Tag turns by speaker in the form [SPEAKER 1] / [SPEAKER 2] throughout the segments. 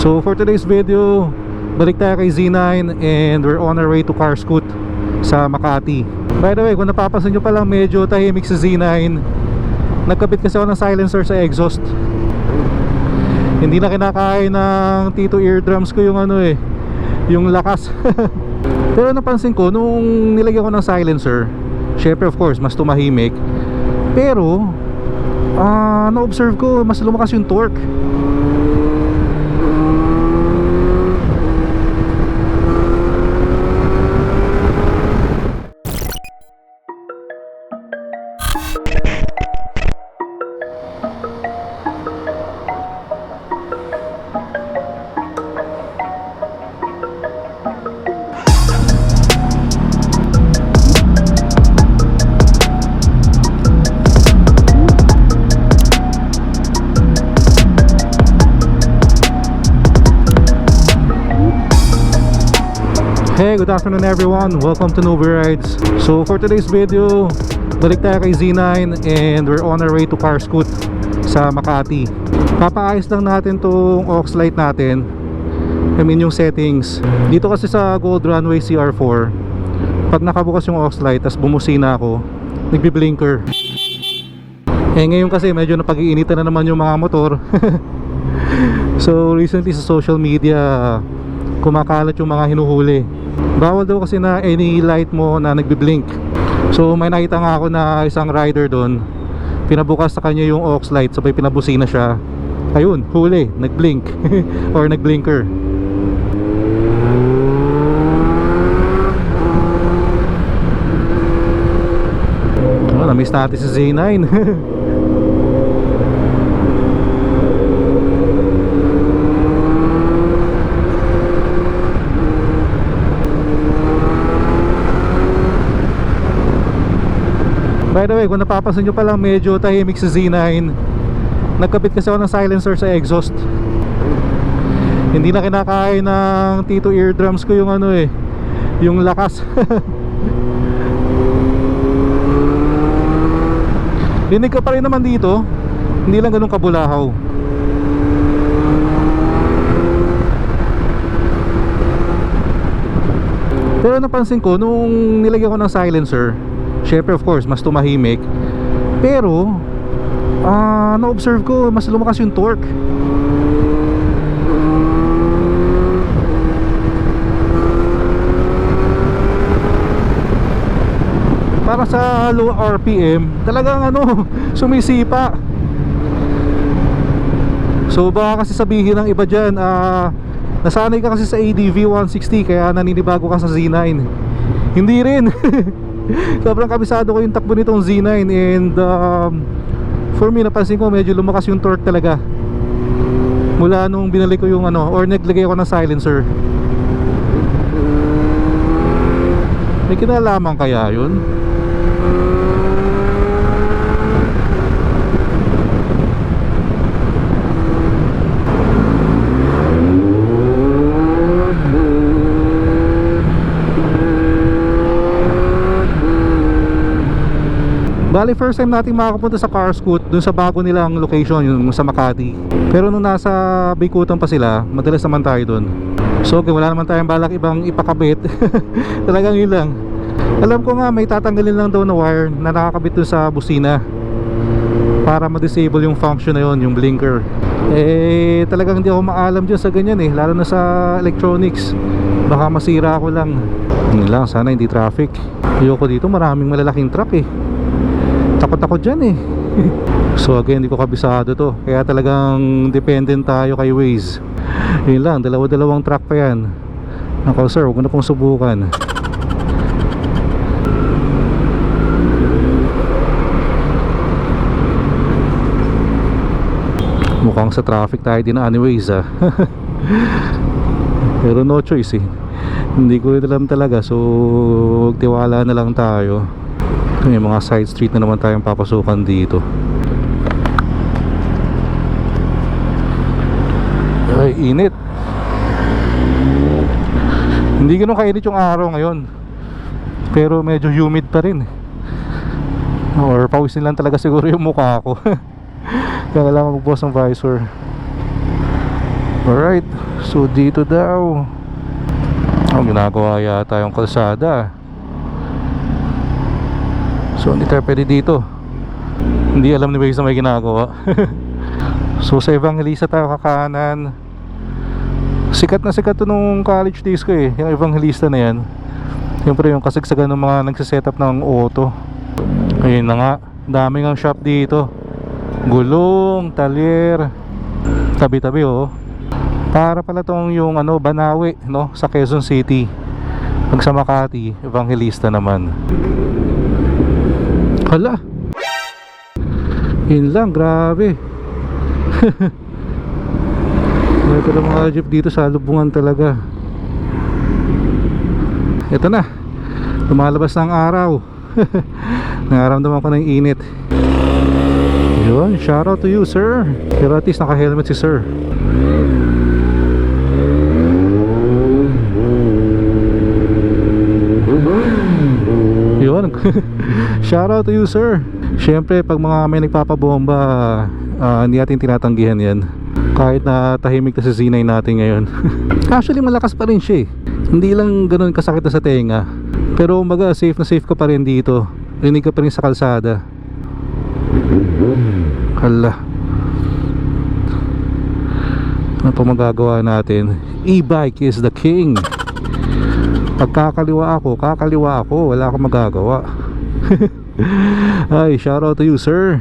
[SPEAKER 1] So for today's video, balik tayo kay Z9 and we're on our way to Carscoot sa Makati. By the way, kung napapansin nyo pa lang medyo tahimik si Z9. Nagkabit kasi ako ng silencer sa exhaust. Hindi na kinakain ng Tito eardrums ko yung ano eh, yung lakas. Pero napansin ko nung nilagyan ko ng silencer, syempre of course mas tumahimik. Pero ah na-observe ko mas lumakas yung torque. Good afternoon everyone. Welcome to Nubi Rides. So for today's video, balik tayo kay Z9 and we're on our way to Carscoot sa Makati. Papaayos lang natin tong aux light natin. I mean yung settings. Dito kasi sa Gold Runway CR4, pag nakabukas yung aux light tapos bumusina ako, nagbi-blinker. Eh ngayon kasi medyo napag-iinitan na naman yung mga motor. so recently sa social media kumakalat yung mga hinuhuli bawal daw kasi na any light mo na nagbi-blink. So may nakita nga ako na isang rider doon. Pinabukas sa kanya yung aux light sabay pinabusina siya. Ayun huli nag-blink. Or nag-blinker. Oh, na-miss natin si Z9 By the way, kung napapansin nyo pa lang medyo tahimik si Z9 Nagkabit kasi ako ng silencer sa exhaust. Hindi na kinakain ng Tito eardrums ko yung ano eh Yung lakas. Dinig ka pa rin naman dito Hindi lang ganun kabulahaw. Pero napansin ko nung nilagyan ko ng silencer Syempre of course mas tumahimik. Pero ah na-observe ko mas lumakas yung torque. Para sa low RPM Talagang ano Sumisipa. So baka kasi sabihin ng iba dyan ah, Nasanay ka kasi sa ADV 160 Kaya naninibago ka sa Z9 Hindi rin sobrang kabisado ko yung takbo nitong Z9 and um, for me napansin ko medyo lumakas yung torque talaga. Mula nung binalik ko yung ano or naglagay ako ng silencer. May kinalaman kaya yun Bali first time nating makakapunta sa Carscoot dun sa bago nilang location yung sa Makati. Pero nung nasa Bikutan pa sila, madalas naman tayo dun. So okay, wala naman tayong balak ibang ipakabit. Talagang yun lang. Alam ko nga may tatanggalin lang daw na wire na nakakabit dun sa busina para ma-disable yung function na yun, yung blinker. Eh talagang hindi ako maalam dyan sa ganyan eh, lalo na sa electronics. Baka masira ako lang. Yun lang, sana hindi traffic. Ayoko dito, maraming malalaking truck eh takot ako dyan eh. So again hindi ko kabisado to. Kaya talagang dependent tayo kay Waze. Yun lang dalawa dalawang truck pa yan. Ako sir huwag na pong subukan. Mukhang sa traffic tayo din anyways ah. Pero no choice eh. Hindi ko rin alam talaga so tiwala na lang tayo may mga side street na naman tayong papasukan dito. Ay init. Hindi ganun kainit yung araw ngayon. Pero medyo humid pa rin. Or pawisin lang talaga siguro yung mukha ko. Kaya kailangan magbukas ng visor. Alright, so dito daw. Oh, ginagawa yata yung kalsada. So hindi tayo pwede dito. Hindi alam ni Bays na may ginagawa. so sa Evangelista tayo kakanan. Sikat na sikat to nung college days ko eh. Yung Evangelista na yan. Siyempre yung kasagsagan ng mga nagsiset up ng auto. Ayun na nga. Daming ang shop dito. Gulong, talyer. Tabi-tabi oh. Para pala tong yung ano Banawi no sa Quezon City. Pag sa Makati, Evangelista naman. Hala. Yun lang, grabe. Ito lang mga jeep dito sa lubungan talaga. Ito na. Lumalabas na ang araw. Nararamdaman ko ng init. Yun, shout out to you, sir. Pero naka-helmet si sir. Yun. shout out to you, sir. Siyempre, pag mga may nagpapabomba, ah, hindi natin tinatanggihan yan. Kahit na tahimik na si Z9 natin ngayon. Actually, malakas pa rin siya eh. Hindi lang ganun kasakit na sa tenga. Pero umaga, safe na safe ka pa rin dito. Rinig ka pa rin sa kalsada. Hala. Ano pa magagawa natin? E-bike is the king. Pag kakaliwa ako, kakaliwa ako. Wala akong magagawa. Ay, shout out to you, sir.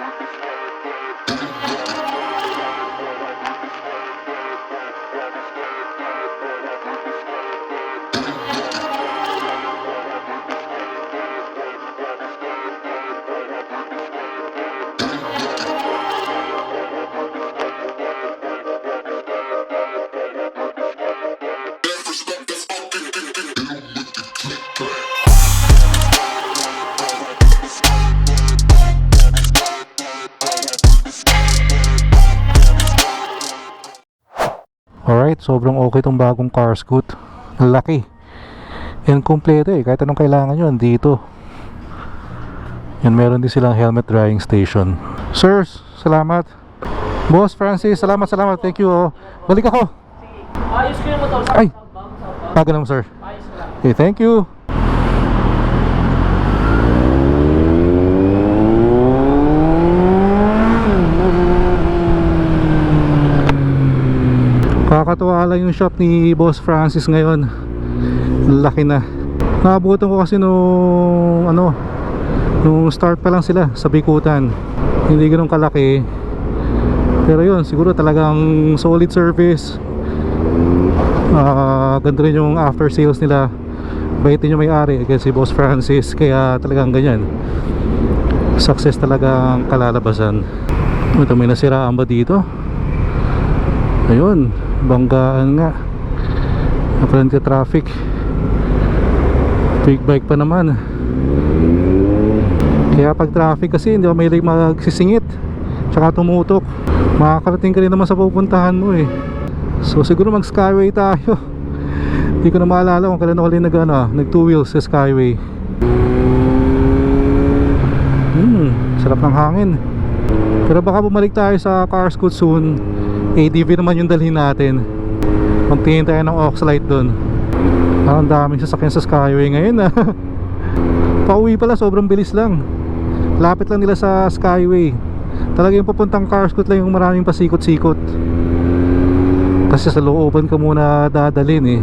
[SPEAKER 1] Thank you. Sobrang okay tong bagong car scoot. Laki. Yan kompleto eh. Kahit anong kailangan yun, dito. Yan, meron din silang helmet drying station. Sirs, salamat. Boss Francis, salamat, salamat. Thank you. Oh. Balik ako.
[SPEAKER 2] Ayos ko yung motor.
[SPEAKER 1] Ay, naman sir. Okay, thank you. Kakatuwa lang yung shop ni Boss Francis ngayon. Laki na. Naabutan ko kasi nung ano, nung start pa lang sila sa Bikutan. Hindi ganun kalaki. Pero yun, siguro talagang solid service. Ah, ganda rin yung after sales nila bait din yung may-ari kaya si Boss Francis kaya talagang ganyan success talaga ang kalalabasan ito may nasiraan ba dito ayun banggaan nga. Apparent ka traffic. Big bike pa naman. Kaya pag traffic kasi hindi ako mahilig magsisingit? Tsaka tumutok. Makakarating ka rin naman sa pupuntahan mo eh. So siguro mag skyway tayo. Hindi ko na maalala kung kailan ako rin nag, ano, nag two wheels sa skyway. Hmm, sarap ng hangin. Pero baka bumalik tayo sa car scoot soon. ADV naman yung dalhin natin. Magtingin tayo ng Oxlite doon. Parang daming sasakyan sa Skyway ngayon ah. Pauwi pala sobrang bilis lang. Lapit lang nila sa Skyway. Talaga yung papuntang car scoot lang yung maraming pasikot-sikot. Kasi sa looban ka muna dadalhin eh.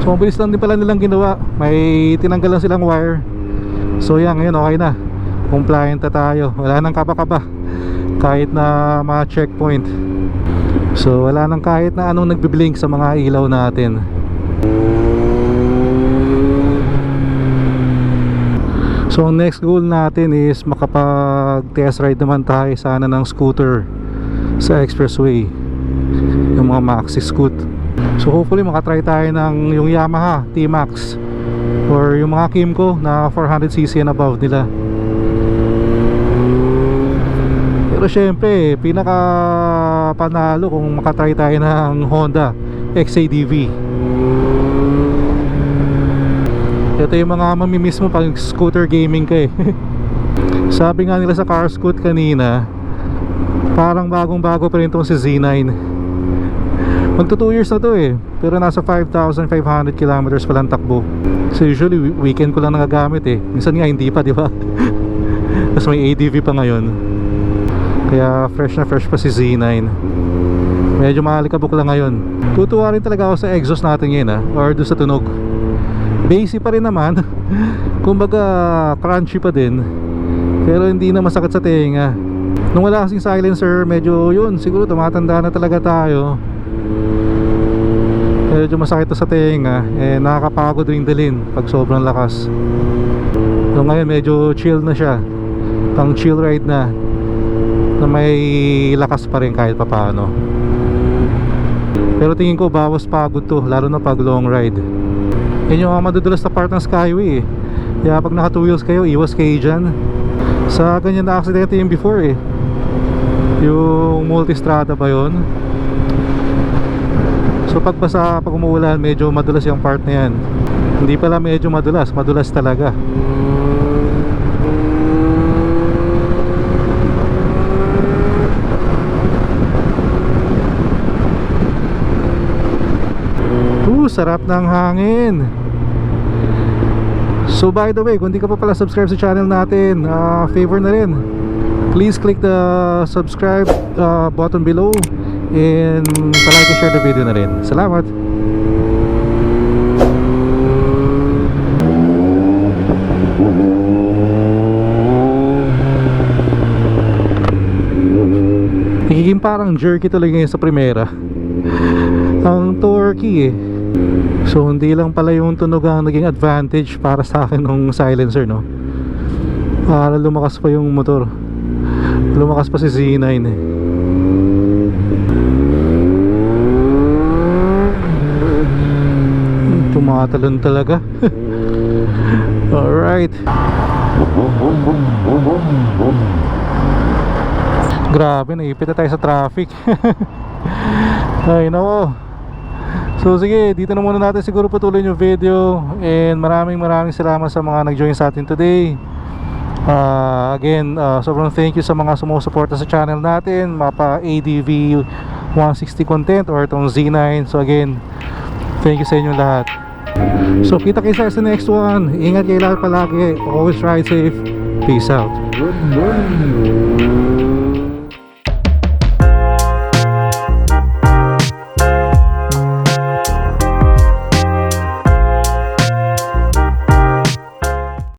[SPEAKER 1] So mabilis lang din pala nilang ginawa. May tinanggal lang silang wire. So yan, ngayon okay na. Compliant na tayo. Wala nang kapa-kapa. Kahit na mga checkpoint. So wala nang kahit na anong nagbiblink sa mga ilaw natin. So ang next goal natin is makapag test ride naman tayo sana ng scooter sa expressway. Yung mga maxi scoot. So hopefully makatry tayo ng yung Yamaha T-Max or yung mga Kimco na 400cc and above nila pero syempre pinaka panalo kung makatry tayo ng Honda XADV ito yung mga mamimiss mo pag scooter gaming ka eh. Sabi nga nila sa car scoot kanina parang bagong bago pa rin itong si Z9 magto 2 years na to eh pero nasa 5,500 kilometers pa lang takbo. So usually we- weekend ko lang nagagamit eh. Minsan nga hindi pa di ba? Tapos may ADV pa ngayon kaya fresh na fresh pa si Z9 medyo malikabok lang ngayon. Tutuwa rin talaga ako sa exhaust natin ngayon ah or doon sa tunog. Basic pa rin naman. Kumbaga crunchy pa din. Pero hindi na masakit sa tenga. Nung wala kasing silencer Medyo yun Siguro tumatanda na talaga tayo. Medyo masakit sa tenga Eh nakakapagod rin dalhin Pag sobrang lakas. So ngayon medyo chill na siya. Pang chill ride na Na may lakas pa rin kahit papano Pero tingin ko bawas pagod to Lalo na pag long ride yan yung madudulas na part ng Skyway eh. Kaya pag naka two wheels kayo, iwas kayo dyan. Sa ganyan na aksidente yung before eh. Yung multistrada ba yun? So pag basa, pag umuulan, medyo madulas yung part na yan. Hindi pala medyo madulas, madulas talaga. Uh, sarap ng hangin. So by the way, kung di ka pa pala subscribe sa channel natin, uh, favor na rin. Please click the subscribe uh, button below and palike and share the video na rin. Salamat! Nagiging parang jerky tuloy ngayon sa primera ang torque eh so hindi lang pala yung tunog ang naging advantage para sa akin ng silencer no? Para lumakas pa yung motor. Lumakas pa si Z9 eh. Tumatalon talaga. Alright. Grabe naipit na tayo sa traffic. Ay nako So sige, dito na muna natin siguro patuloy yung video and maraming maraming salamat sa mga nag-join sa atin today. Uh, again, uh, sobrang thank you sa mga sumusuporta sa channel natin, mapa ADV 160 content or itong Z9. So again, thank you sa inyo lahat. So kita kayo sa next one. Ingat kayo lahat palagi. Always ride safe. Peace out.
[SPEAKER 3] Good morning.